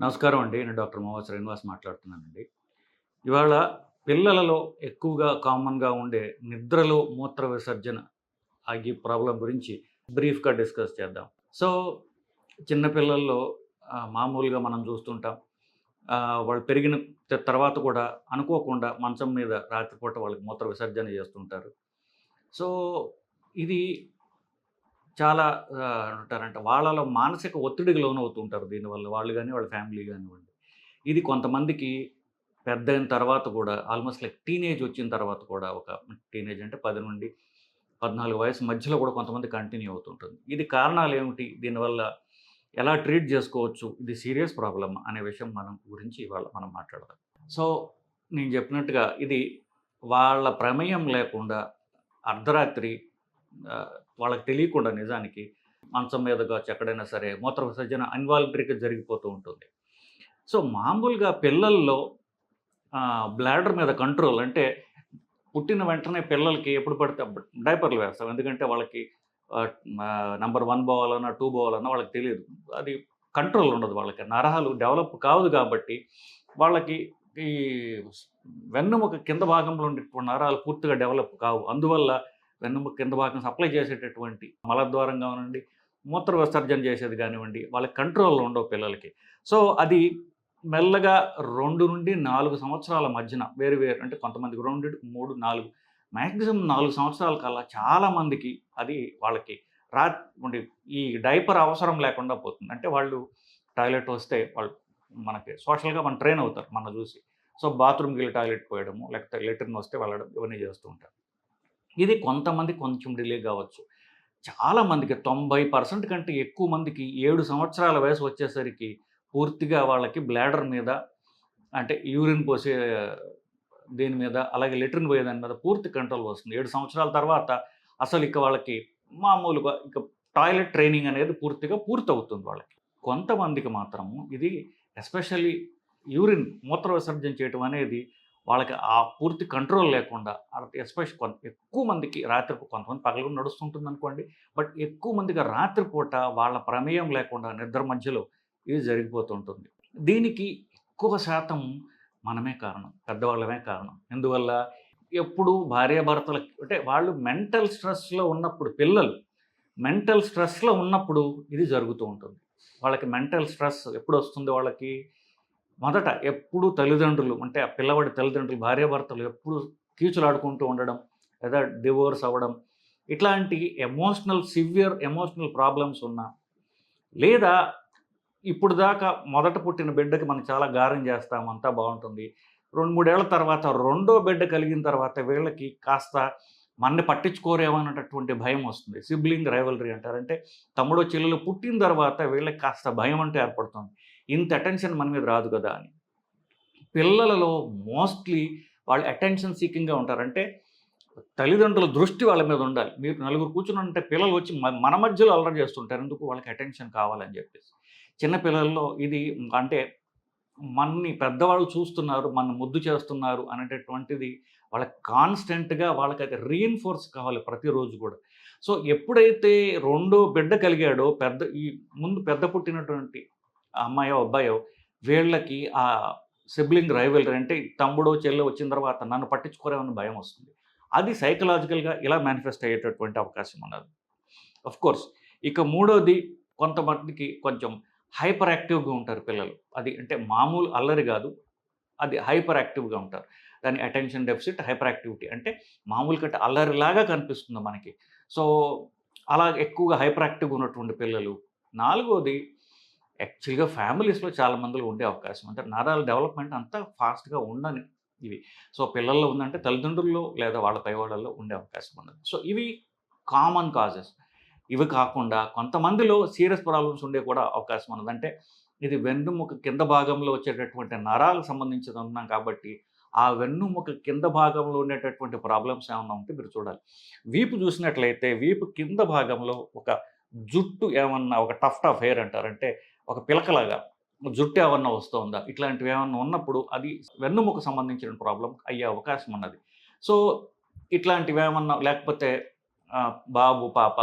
నమస్కారం అండి. నేను డాక్టర్ మోహన్ శ్రీనివాస్ మాట్లాడుతున్నానండి. ఇవాళ పిల్లలలో ఎక్కువగా కామన్గా ఉండే నిద్రలో మూత్ర విసర్జన ఆగి ప్రాబ్లం గురించి బ్రీఫ్గా డిస్కస్ చేద్దాం. సో చిన్నపిల్లల్లో మామూలుగా మనం చూస్తుంటాం. వాళ్ళు పెరిగిన తర్వాత కూడా అనుకోకుండా మంచం మీద రాత్రిపూట వాళ్ళకి మూత్ర విసర్జన చేస్తుంటారు. సో ఇది చాలా ఆ, వాళ్ళలో మానసిక ఒత్తిడికి లోనవుతుంటారు దీనివల్ల. వాళ్ళు కానీ వాళ్ళ ఫ్యామిలీ కానివ్వండి. ఇది కొంతమందికి పెద్ద అయిన తర్వాత కూడా ఆల్మోస్ట్ లైక్ టీనేజ్ వచ్చిన తర్వాత కూడా ఒక టీనేజ్ అంటే పది నుండి పద్నాలుగు వయసు మధ్యలో కూడా కొంతమంది కంటిన్యూ అవుతుంటుంది. ఇది కారణాలు ఏమిటి? దీనివల్ల ఎలా ట్రీట్ చేసుకోవచ్చు? ఇది సీరియస్ ప్రాబ్లమ్ అనే విషయం మనం గురించి ఇవాళ మనం మాట్లాడదాం. సో నేను చెప్పినట్టుగా ఇది వాళ్ళ ప్రమేయం లేకుండా అర్ధరాత్రి వాళ్ళకి తెలియకుండా నిజానికి మంచం మీదగా ఎక్కడైనా సరే మూత్ర విసర్జన అన్వాలంటరీగా జరిగిపోతూ ఉంటుంది. సో మామూలుగా పిల్లల్లో బ్లాడర్ మీద కంట్రోల్ అంటే పుట్టిన వెంటనే పిల్లలకి ఎప్పుడు పడితే డైపర్లు వేస్తాం. ఎందుకంటే వాళ్ళకి నంబర్ వన్ పోవాలన్నా టూ పోవాలన్నా వాళ్ళకి తెలియదు. అది కంట్రోల్ ఉండదు వాళ్ళకి. నరహాలు డెవలప్ కాదు కాబట్టి వాళ్ళకి ఈ వెన్నుముక కింద భాగంలో ఉండేటువంటి నరాలు పూర్తిగా డెవలప్ కావు. అందువల్ల వెన్నుము కింద భాగం సప్లై చేసేటటువంటి మలద్వారం కానివ్వండి మూత్ర విసర్జన చేసేది కానివ్వండి వాళ్ళకి కంట్రోల్లో ఉండవు పిల్లలకి. సో అది మెల్లగా రెండు నుండి నాలుగు సంవత్సరాల మధ్యన వేరు వేరు అంటే కొంతమందికి రెండు మూడు నాలుగు మ్యాక్సిమం నాలుగు సంవత్సరాల కల్లా చాలామందికి అది వాళ్ళకి రా ఈ డైపర్ అవసరం లేకుండా పోతుంది. అంటే వాళ్ళు టాయిలెట్ వస్తే వాళ్ళు మనకి సోషల్గా మనం ట్రైన్ అవుతారు మన చూసి. సో బాత్రూమ్కి వెళ్ళి టాయిలెట్ పోయడము లేకపోతే లెటర్న్ వస్తే వెళ్ళడం ఇవన్నీ చేస్తూ ఉంటారు. ఇది కొంతమంది కొంచెం డిలే కావచ్చు. చాలా మందికి తొంభై పర్సెంట్ కంటే ఎక్కువ మందికి ఏడు సంవత్సరాల వయసు వచ్చేసరికి పూర్తిగా వాళ్ళకి బ్లాడర్ మీద అంటే యూరిన్ పోసే దీని మీద అలాగే లెట్రిన్ పోయే దాని మీద పూర్తి కంట్రోల్ వస్తుంది. ఏడు సంవత్సరాల తర్వాత అసలు ఇక వాళ్ళకి మామూలుగా ఇక టాయిలెట్ ట్రైనింగ్ అనేది పూర్తిగా పూర్తి అవుతుంది వాళ్ళకి. కొంతమందికి మాత్రము ఇది ఎస్పెషల్లీ యూరిన్ మూత్ర విసర్జన చేయటం అనేది వాళ్ళకి ఆ పూర్తి కంట్రోల్ లేకుండా ఎస్పెషల్ కొంత ఎక్కువ మందికి రాత్రిపూట కొంతమంది పగలు నడుస్తుంటుంది అనుకోండి బట్ ఎక్కువ మందికి రాత్రిపూట వాళ్ళ ప్రమేయం లేకుండా నిద్ర మధ్యలో ఇది జరిగిపోతుంటుంది. దీనికి ఎక్కువ శాతం మనమే కారణం పెద్దవాళ్ళమే కారణం. ఎందువల్ల? ఎప్పుడు భార్యాభర్తలకి అంటే వాళ్ళు మెంటల్ స్ట్రెస్లో ఉన్నప్పుడు పిల్లలు మెంటల్ స్ట్రెస్లో ఉన్నప్పుడు ఇది జరుగుతూ ఉంటుంది. వాళ్ళకి మెంటల్ స్ట్రెస్ ఎప్పుడు వస్తుంది వాళ్ళకి? మొదట ఎప్పుడు తల్లిదండ్రులు అంటే ఆ పిల్లవాడి తల్లిదండ్రులు భార్యాభర్తలు ఎప్పుడు కీచులాడుకుంటూ ఉండడం లేదా డివోర్స్ అవ్వడం ఇట్లాంటి ఎమోషనల్ సివియర్ ఎమోషనల్ ప్రాబ్లమ్స్ ఉన్నా లేదా ఇప్పుడు దాకా మొదట పుట్టిన బిడ్డకి మనం చాలా గారం చేస్తాం అంతా బాగుంటుంది. రెండు మూడేళ్ళ తర్వాత రెండో బిడ్డ కలిగిన తర్వాత వీళ్ళకి కాస్త మన్ని పట్టించుకోరేమన్నటువంటి భయం వస్తుంది. సిబ్లింగ్ రైవలరీ అంటారంటే తమ్ముడు చెల్లెలు పుట్టిన తర్వాత వీళ్ళకి కాస్త భయం అంటే ఏర్పడుతుంది. ఇంత అటెన్షన్ మన మీద రాదు కదా అని. పిల్లలలో మోస్ట్లీ వాళ్ళు అటెన్షన్ సీకింగ్గా ఉంటారంటే తల్లిదండ్రుల దృష్టి వాళ్ళ మీద ఉండాలి. మీరు నలుగురు కూర్చుని ఉంటే పిల్లలు వచ్చి మన మధ్యలో అల్లరి చేస్తుంటారు. ఎందుకు? వాళ్ళకి అటెన్షన్ కావాలని చెప్పేసి. చిన్న పిల్లల్లో ఇది అంటే మనని పెద్దవాళ్ళు చూస్తున్నారు మన ముద్దు చేస్తున్నారు అనేటటువంటిది వాళ్ళకి కాన్స్టెంట్గా వాళ్ళకి అది రీఎన్ఫోర్స్ కావాలి ప్రతిరోజు కూడా. సో ఎప్పుడైతే రెండో బిడ్డ కలిగాడో పెద్ద ఈ ముందు పెద్ద పుట్టినటువంటి అమ్మాయో అబ్బాయో వీళ్ళకి ఆ సిబ్లింగ్ రైవెలరీ అంటే తమ్ముడో చెల్లె వచ్చిన తర్వాత నన్ను పట్టించుకోరేమని భయం వస్తుంది. అది సైకలాజికల్గా ఇలా మేనిఫెస్ట్ అయ్యేటటువంటి అవకాశం ఉన్నది. కోర్స్ ఇక మూడోది కొంతమందికి కొంచెం హైపర్ యాక్టివ్గా ఉంటారు పిల్లలు. అది అంటే మామూలు అల్లరి కాదు అది హైపర్ యాక్టివ్గా ఉంటారు. దాని అటెన్షన్ డెఫిసిట్ హైపర్ యాక్టివిటీ అంటే మామూలు కంటే అల్లరిలాగా కనిపిస్తుంది మనకి. సో అలా ఎక్కువగా హైపర్ యాక్టివ్గా ఉన్నటువంటి పిల్లలు. నాలుగోది యాక్చువల్గా ఫ్యామిలీస్లో చాలా మందిలో ఉండే అవకాశం. అంటే నరాల డెవలప్మెంట్ అంతా ఫాస్ట్గా ఉండని ఇవి. సో పిల్లల్లో ఉందంటే తల్లిదండ్రుల్లో లేదా వాళ్ళ పైవాళ్ళల్లో ఉండే అవకాశం ఉండదు. సో ఇవి కామన్ కాజెస్. ఇవి కాకుండా కొంతమందిలో సీరియస్ ప్రాబ్లమ్స్ ఉండే కూడా అవకాశం ఉన్నది. అంటే ఇది వెన్నుముక కింద భాగంలో వచ్చేటటువంటి నరాలకు సంబంధించి ఉన్నాం కాబట్టి ఆ వెన్నుముక కింద భాగంలో ఉండేటటువంటి ప్రాబ్లమ్స్ ఏమన్నా ఉంటే మీరు చూడాలి. వీపు చూసినట్లయితే వీపు కింద భాగంలో ఒక జుట్టు ఏమన్నా ఒక టఫ్ టఫ్ హెయిర్ అంటారంటే ఒక పిలకలాగా జుట్టు ఏమన్నా వస్తుందా? ఇట్లాంటివి ఏమన్నా ఉన్నప్పుడు అది వెన్నుముకు సంబంధించిన ప్రాబ్లం అయ్యే అవకాశం ఉన్నది. సో ఇట్లాంటివి ఏమన్నా లేకపోతే బాబు పాప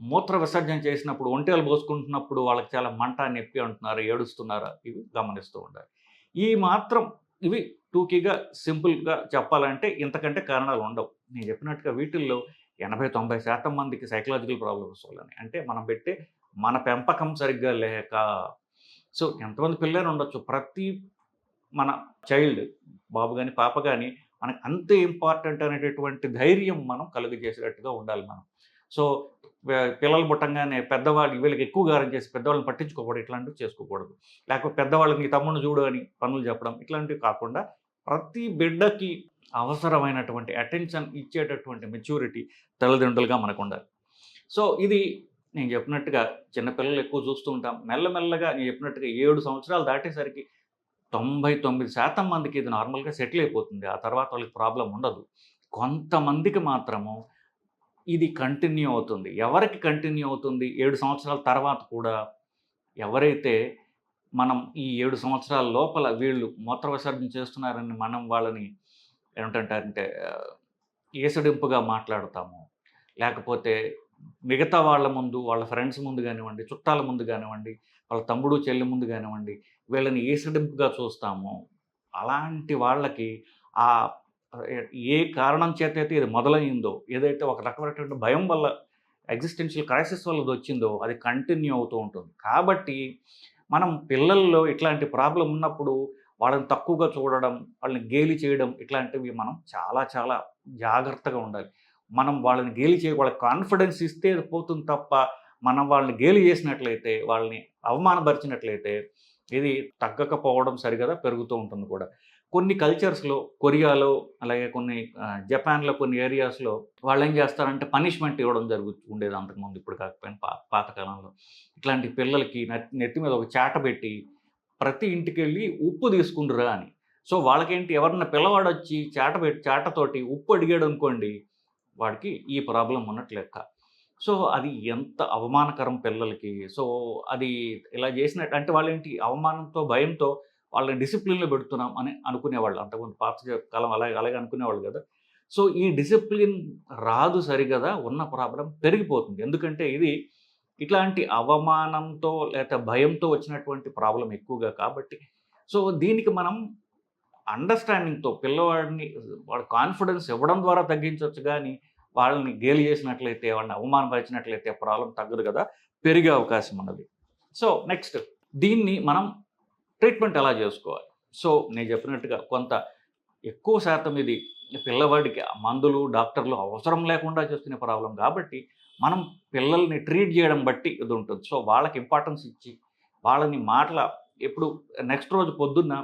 మూత్ర విసర్జన చేసినప్పుడు ఒంటేలు పోసుకుంటున్నప్పుడు వాళ్ళకి చాలా మంట నొప్పి అంటున్నారు ఏడుస్తున్నారా? ఇవి గమనిస్తూ ఉండాలి. ఈ మాత్రం ఇవి టూకీగా సింపుల్గా చెప్పాలంటే ఇంతకంటే కారణాలు ఉండవు. నేను చెప్పినట్టుగా వీటిల్లో ఎనభై తొంభై శాతం మందికి సైకలాజికల్ ప్రాబ్లమ్స్ వల్లనే. అంటే మనం పెట్టే మన పెంపకం సరిగ్గా లేక సో ఎంతమంది పిల్లలు ఉండొచ్చు. ప్రతి మన చైల్డ్ బాబు కానీ పాప కానీ మనకు అంతే ఇంపార్టెంట్ అనేటటువంటి ధైర్యం మనం కలుగజేసేటట్టుగా ఉండాలి మనం. సో పిల్లలు పుట్టంగానే పెద్దవాళ్ళు వీళ్ళకి ఎక్కువ గారం చేసి పెద్దవాళ్ళని పట్టించుకోకూడదు. ఇట్లాంటివి చేసుకోకూడదు. లేకపోతే పెద్దవాళ్ళకి నీ తమ్ముడిని చూడు అని పనులు చెప్పడం ఇట్లాంటివి కాకుండా ప్రతి బిడ్డకి అవసరమైనటువంటి అటెన్షన్ ఇచ్చేటటువంటి మెచ్యూరిటీ తల్లిదండ్రులుగా మనకు ఉండాలి. సో ఇది నేను చెప్పినట్టుగా చిన్నపిల్లలు ఎక్కువ చూస్తూ ఉంటాం. మెల్లమెల్లగా నేను చెప్పినట్టుగా ఏడు సంవత్సరాలు దాటేసరికి తొంభై తొమ్మిది శాతం మందికి ఇది నార్మల్గా సెటిల్ అయిపోతుంది. ఆ తర్వాత వాళ్ళకి ప్రాబ్లం ఉండదు. కొంతమందికి మాత్రము ఇది కంటిన్యూ అవుతుంది. ఎవరికి కంటిన్యూ అవుతుంది? ఏడు సంవత్సరాల తర్వాత కూడా ఎవరైతే మనం ఈ ఏడు సంవత్సరాల లోపల వీళ్ళు మూత్ర విసర్జన చేస్తున్నారని మనం వాళ్ళని ఏమిటంటారంటే ఏసడింపుగా మాట్లాడతాము. లేకపోతే మిగతా వాళ్ళ ముందు వాళ్ళ ఫ్రెండ్స్ ముందు కానివ్వండి చుట్టాల ముందు కానివ్వండి వాళ్ళ తమ్ముడు చెల్లి ముందు కానివ్వండి వీళ్ళని ఏసడింపుగా చూస్తాము. అలాంటి వాళ్ళకి ఆ ఏ కారణం చేత అయితే ఇది మొదలైందో ఏదైతే ఒక రకమైనటువంటి భయం వల్ల ఎగ్జిస్టెన్షియల్ క్రైసిస్ వల్ల వచ్చిందో అది కంటిన్యూ అవుతూ ఉంటుంది. కాబట్టి మనం పిల్లల్లో ఇట్లాంటి ప్రాబ్లం ఉన్నప్పుడు వాళ్ళని తక్కువగా చూడడం వాళ్ళని గేలి చేయడం ఇట్లాంటివి మనం చాలా చాలా జాగ్రత్తగా ఉండాలి. మనం వాళ్ళని గేలి చేయ వాళ్ళకి కాన్ఫిడెన్స్ ఇస్తే పోతుంది తప్ప మనం వాళ్ళని గేలి చేసినట్లయితే వాళ్ళని అవమానపరిచినట్లయితే ఇది తగ్గకపోవడం సరిగదా పెరుగుతూ ఉంటుంది కూడా. కొన్ని కల్చర్స్లో కొరియాలో అలాగే కొన్ని జపాన్లో కొన్ని ఏరియాస్లో వాళ్ళు ఏం చేస్తారంటే పనిష్మెంట్ ఇవ్వడం జరుగుతు ఉండేది అంతకుముందు ఇప్పుడు కాకపోయినా పా పాతకాలంలో ఇట్లాంటి పిల్లలకి నెట్- నెత్తి మీద ఒక చాట పెట్టి ప్రతి ఇంటికి వెళ్ళి ఉప్పు తీసుకుంటురా అని. సో వాళ్ళకేంటి ఎవరన్నా పిల్లవాడు వచ్చి చాట పెట్టి చాటతోటి ఉప్పు అడిగాడు అనుకోండి వాడికి ఈ ప్రాబ్లం ఉన్నట్లు లెక్క. సో అది ఎంత అవమానకరం పిల్లలకి. సో అది ఇలా చేసినట్టు అంటే వాళ్ళు ఏంటి అవమానంతో భయంతో వాళ్ళని డిసిప్లిన్లో పెడుతున్నాం అని అనుకునేవాళ్ళు. అంతకుముందు పాత కాలం అలాగే అలాగే అనుకునేవాళ్ళు కదా. సో ఈ డిసిప్లిన్ రాదు సరిగదా ఉన్న ప్రాబ్లం పెరిగిపోతుంది. ఎందుకంటే ఇది ఇట్లాంటి అవమానంతో లేకపోతే భయంతో వచ్చినటువంటి ప్రాబ్లం ఎక్కువగా కాబట్టి. సో దీనికి మనం అండర్స్టాండింగ్తో పిల్లవాడిని వాడు కాన్ఫిడెన్స్ ఇవ్వడం ద్వారా తగ్గించవచ్చు కానీ వాళ్ళని గేలి చేసినట్లయితే వాళ్ళని అవమానపరిచినట్లయితే ప్రాబ్లం తగ్గదు కదా పెరిగే అవకాశం ఉన్నది. సో నెక్స్ట్ దీన్ని మనం ట్రీట్మెంట్ ఎలా చేసుకోవాలి? సో నేను చెప్పినట్టుగా కొంత ఎక్కువ శాతం ఇది పిల్లవాడికి మందులు డాక్టర్లు అవసరం లేకుండా చేస్తున్న ప్రాబ్లం కాబట్టి మనం పిల్లల్ని ట్రీట్ చేయడం బట్టి ఇది ఉంటుంది. సో వాళ్ళకి ఇంపార్టెన్స్ ఇచ్చి వాళ్ళని మాటల ఎప్పుడు నెక్స్ట్ రోజు పొద్దున్న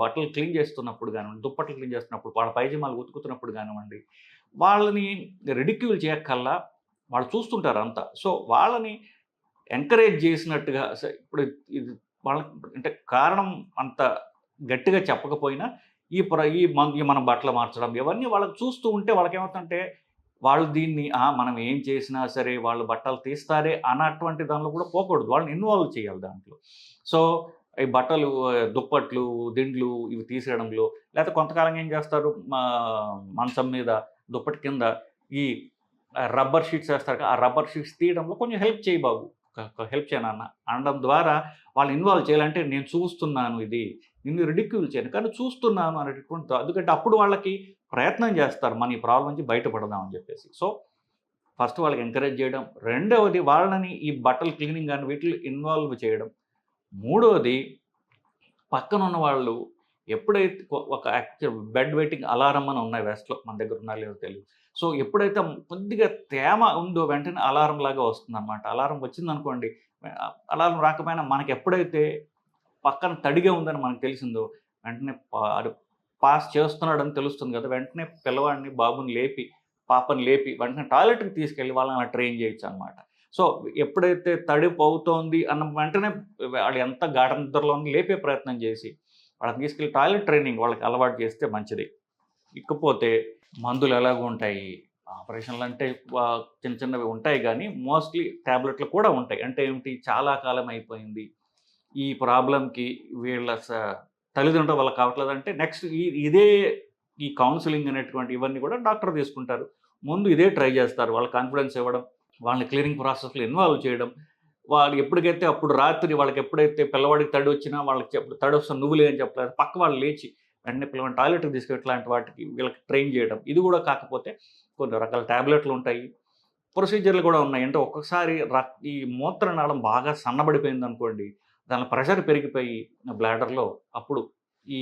బట్టలు క్లీన్ చేస్తున్నప్పుడు కానివ్వండి దుప్పట్లు క్లీన్ చేస్తున్నప్పుడు వాళ్ళ పైజమాలు ఉతుకుతున్నప్పుడు కానివ్వండి వాళ్ళని రెడిక్యూల్ చేయక్కల్లా వాళ్ళు చూస్తుంటారు అంతా. సో వాళ్ళని ఎంకరేజ్ చేసినట్టుగా ఇప్పుడు ఇది వాళ్ళకి అంటే కారణం అంత గట్టిగా చెప్పకపోయినా ఈ ప్ర ఈ మన ఈ మన బట్టలు మార్చడం ఇవన్నీ వాళ్ళకి చూస్తూ ఉంటే వాళ్ళకి ఏమవుతుందంటే వాళ్ళు దీన్ని మనం ఏం చేసినా సరే వాళ్ళు బట్టలు తీస్తారే అన్నటువంటి దానిలో కూడా పోకూడదు. వాళ్ళని ఇన్వాల్వ్ చేయాలి దాంట్లో. సో ఈ బట్టలు దుప్పట్లు దిండ్లు ఇవి తీసేయడంలో లేకపోతే కొంతకాలం ఏం చేస్తారు? మా మంచం మీద దుప్పటి కింద ఈ రబ్బర్ షీట్స్ వేస్తారు ఆ రబ్బర్ షీట్స్ తీయడంలో కొంచెం హెల్ప్ చేయి బాబు. హెల్ప్ చేయనన్న అనడం ద్వారా వాళ్ళు ఇన్వాల్వ్ చేయాలంటే నేను చూస్తున్నాను ఇది నిన్ను రిడిక్యూల్ చేయను కానీ చూస్తున్నాను అనేటటువంటి ఎందుకంటే అప్పుడు వాళ్ళకి ప్రయత్నం చేస్తారు మన ఈ ప్రాబ్లం నుంచి బయటపడదాం అని చెప్పేసి. సో ఫస్ట్ వాళ్ళకి ఎంకరేజ్ చేయడం రెండవది వాళ్ళని ఈ బట్టలు క్లీనింగ్ కానీ వీటిలో ఇన్వాల్వ్ చేయడం మూడవది పక్కన ఉన్న వాళ్ళు ఎప్పుడైతే ఒక బెడ్ వెయిటింగ్ అలారం అని ఉన్నాయి వెస్ట్లో మన దగ్గర ఉన్నా లేదో తెలియదు సో ఎప్పుడైతే కొద్దిగా తేమ ఉందో వెంటనే అలారం లాగా వస్తుంది అనమాట అలారం వచ్చిందనుకోండి అలారం రాకపోయినా మనకి ఎప్పుడైతే పక్కన తడిగా ఉందని మనకు తెలిసిందో వెంటనే అది పాస్ చేస్తున్నాడని తెలుస్తుంది కదా వెంటనే పిల్లవాడిని బాబుని లేపి పాపని లేపి వెంటనే టాయిలెట్కి తీసుకెళ్ళి వాళ్ళని అలా ట్రైన్ చేయొచ్చు అనమాట సో ఎప్పుడైతే తడిపు అవుతోంది అన్న వెంటనే వాళ్ళు ఎంత గాఢ నిద్రలో లేపే ప్రయత్నం చేసి వాళ్ళని తీసుకెళ్ళి టాయిలెట్ ట్రైనింగ్ వాళ్ళకి అలవాటు చేస్తే మంచిది. ఇకపోతే మందులు ఎలాగో ఉంటాయి. ఆపరేషన్లు అంటే చిన్న చిన్నవి ఉంటాయి కానీ మోస్ట్లీ ట్యాబ్లెట్లు కూడా ఉంటాయి. అంటే ఏమిటి? చాలా కాలం అయిపోయింది. ఈ ప్రాబ్లంకి వీళ్ళ స- తల్లిదండ్రుల వల్ల కావట్లేదంటే నెక్స్ట్ ఈ ఇదే ఈ కౌన్సిలింగ్ అనేటువంటి ఇవన్నీ కూడా డాక్టర్ తీసుకుంటారు. ముందు ఇదే ట్రై చేస్తారు. వాళ్ళ కాన్ఫిడెన్స్ ఇవ్వడం వాళ్ళని క్లియరింగ్ ప్రాసెస్లో ఇన్వాల్వ్ చేయడం వాళ్ళు ఎప్పటికైతే అప్పుడు రాత్రి వాళ్ళకి ఎప్పుడైతే పిల్లవాడికి తడి వచ్చినా వాళ్ళకి చెప్పు తడి వస్తే నువ్వు లేని చెప్పలేదు. పక్క వాళ్ళు లేచి వెంటనే పిల్లవాడిని టాయిలెట్కి తీసుకెళ్ళి ఇట్లాంటి వాటికి వీళ్ళకి ట్రైన్ చేయడం. ఇది కూడా కాకపోతే కొన్ని రకాల ట్యాబ్లెట్లు ఉంటాయి. ప్రొసీజర్లు కూడా ఉన్నాయి. అంటే ఒక్కొక్కసారి రక్ ఈ మూత్రనాళం బాగా సన్నబడిపోయింది అనుకోండి దాని ప్రెషర్ పెరిగిపోయి బ్లాడర్లో అప్పుడు ఈ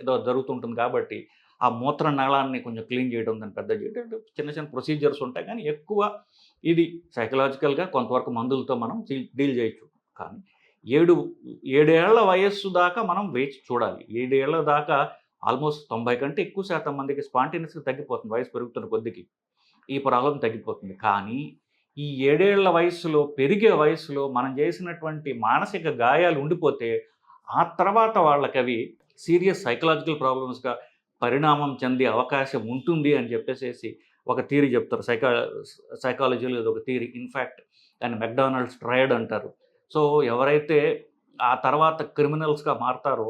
ఏదో జరుగుతుంటుంది కాబట్టి ఆ మూత్ర నాళాన్ని కొంచెం క్లీన్ చేయడం దాన్ని పెద్ద చేయడం అంటే చిన్న చిన్న ప్రొసీజర్స్ ఉంటాయి. కానీ ఎక్కువ ఇది సైకలాజికల్గా కొంతవరకు మందులతో మనం డీల్ చేయొచ్చు. కానీ ఏడు ఏడేళ్ళ వయస్సు దాకా మనం వేచి చూడాలి. ఏడేళ్ళ దాకా ఆల్మోస్ట్ తొంభై కంటే ఎక్కువ శాతం మందికి స్పాంటేనియస్గా తగ్గిపోతుంది. వయసు పెరుగుతున్న కొద్దికి ఈ ప్రాబ్లం తగ్గిపోతుంది. కానీ ఈ ఏడేళ్ళ వయసులో పెరిగే వయసులో మనం చేసినటువంటి మానసిక గాయాలు ఉండిపోతే ఆ తర్వాత వాళ్ళకి అవి సీరియస్ సైకలాజికల్ ప్రాబ్లమ్స్గా పరిణామం చెందే అవకాశం ఉంటుంది అని చెప్పేసి ఒక థీరీ చెప్తారు. సైకా సైకాలజీలో ఇది ఒక థీరీ ఇన్ఫ్యాక్ట్ దాన్ని మెక్డానల్డ్స్ ట్రయడ్ అంటారు. సో ఎవరైతే ఆ తర్వాత క్రిమినల్స్గా మారతారో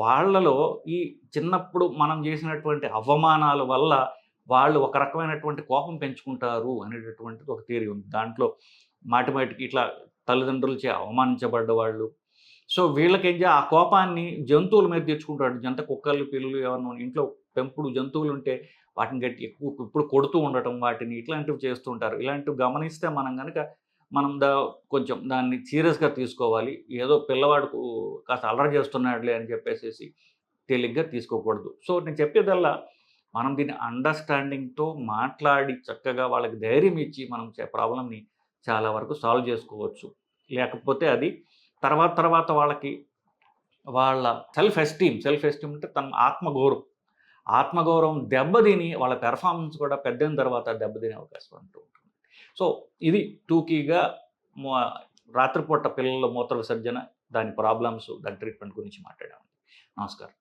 వాళ్ళలో ఈ చిన్నప్పుడు మనం చేసినటువంటి అవమానాల వల్ల వాళ్ళు ఒక రకమైనటువంటి కోపం పెంచుకుంటారు అనేటటువంటిది ఒక థియరీ ఉంది. దాంట్లో మాటిమాటికి ఇట్లా తల్లిదండ్రులచే అవమానించబడ్డ వాళ్ళు సో వీళ్ళకేం ఆ కోపాన్ని జంతువుల మీద తెచ్చుకుంటాడు. జంత కుక్కలు పిల్లులు ఏమన్నా ఇంట్లో పెంపుడు జంతువులు ఉంటే వాటిని గట్టి ఎక్కువ ఇప్పుడు కొడుతూ ఉండటం వాటిని ఇట్లాంటివి చేస్తుంటారు ఇలాంటివి గమనిస్తే మనం కనుక మనం దా కొంచెం దాన్ని సీరియస్గా తీసుకోవాలి. ఏదో పిల్లవాడుకు కాస్త అలర్ చేస్తున్నాడులే అని చెప్పేసి తేలిగ్గా తీసుకోకూడదు. సో నేను చెప్పేదల్లా మనం దీన్ని అండర్స్టాండింగ్తో మాట్లాడి చక్కగా వాళ్ళకి ధైర్యం ఇచ్చి మనం ప్రాబ్లమ్ని చాలా వరకు సాల్వ్ చేసుకోవచ్చు. లేకపోతే అది తర్వాత తర్వాత వాళ్ళకి వాళ్ళ సెల్ఫ్ ఎస్టీమ్ సెల్ఫ్ ఎస్టీమ్ అంటే తన ఆత్మగౌరవం. ఆత్మగౌరవం దెబ్బతిని వాళ్ళ పెర్ఫార్మెన్స్ కూడా పెద్దయిన తర్వాత దెబ్బతినే అవకాశం అంటూ ఉంటుంది. సో ఇది టూకీగా రాత్రిపూట పిల్లల మూత్ర విసర్జన దాని ప్రాబ్లమ్స్ దాని ట్రీట్మెంట్ గురించి మాట్లాడాము నమస్కారం.